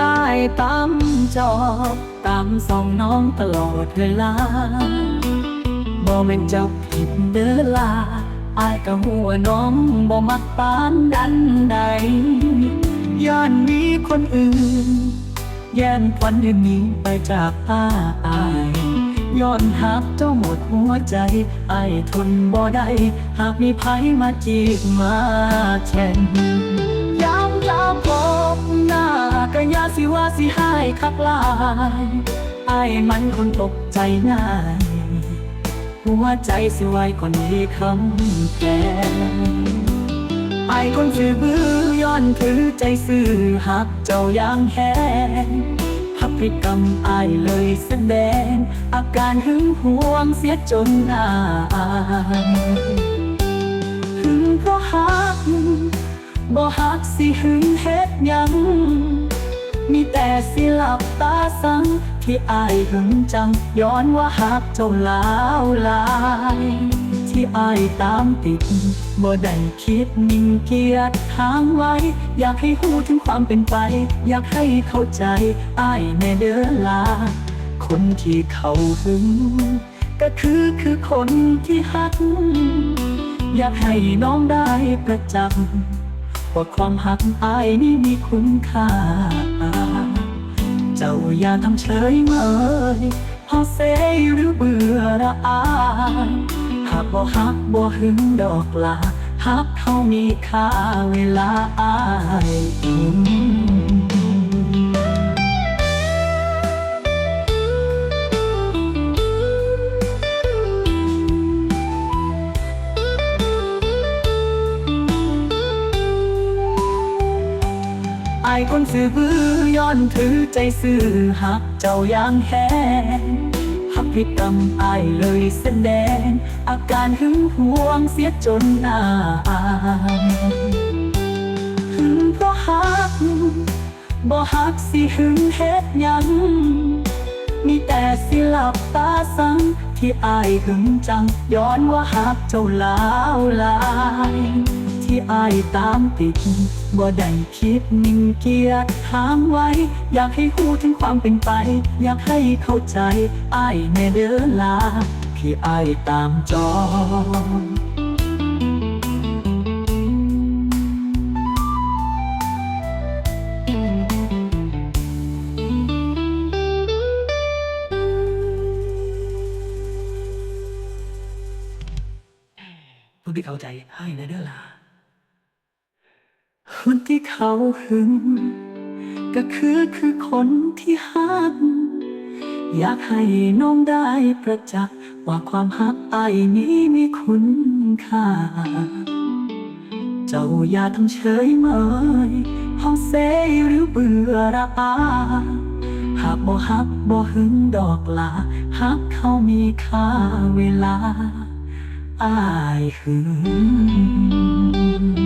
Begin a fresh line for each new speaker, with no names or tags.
ตามจอบตามส่องน้องตลอดเวลาบ่แม่นเจ้าผิดเด้อลาอายก็หัวน้องบ่มักปานดันใดย้อนมีคนอื่น แย่งฝันให้หนีไปจากอายย้อนหักเจ้าหมดหัวใจอายทนบ่ได้ หากมีภัยมาจีบมาแช่งย ลาพบหน้าก็อยาสิว่าสิให้คักลายอายมันคนตกใจง่ายหัวใจสิไว้คนดีคำแกไอายคนซื่อบื้อย้อนถือใจซื่อหักเจ้าอย่างแหงพัพฤติกรรมอายเลยแสดง อาการหึงหวงเสียจนอาย บ่หักสิหึงเฮ็ดยัง มีแต่สิหลับตาสัง ที่อายหึงจัง ย้อนว่าหักเจ้าลาวลาย ที่อายตามติดบ่ได้คิดนิ่งเกียดทางไว้ อยากให้หูถึงความเป็นไป อยากให้เข้าใจอายแน่เด้อลา คนที่เขาหึง ก็คือคือคนที่หักอยากให้น้องได้ประจำ ว่าความหักอายนี่มีคุณค่า เจ้าอย่าทำเฉยเมยพอเซหรือเบื่อละอายหากบ่หักบ่หึงดอกลาหักเขามีค่าเวลาอายอืม อายคนซื่อบื้อย้อนถือใจซื่อหักเจ้าอย่างแหงหักพิกรรมอายเลยแสดง อาการหึงหวงเสียจนอายหึงเพราะหักบ่หักสิหึงเฮ็ดยัง มีแต่สิหลับตาสัง ที่อายหึงจัง ย้อนว่าหักเจ้าลาวลาย ที่อายตามติดบ่ได้คิดนิ่งเกียดทางไว้ อยากให้หูถึงความเป็นไป อยากให้เข้าใจอายแน่เด้อลาที่อายตามจองคนที่เข้าใจให้นะเด้อล่ะ คนที่เขาหึง ก็คือคือคนที่หัก อยากให้น้องได้ประจักษ์ว่าความหักไอ้ายนี้มีคุณค่า เจ้าอย่าทำเฉยเมยเฮาเซหรือเบื่อระอาหากบ่ฮักบ่หึงดอกลาฮักเขามีค่าเวลาอายหึง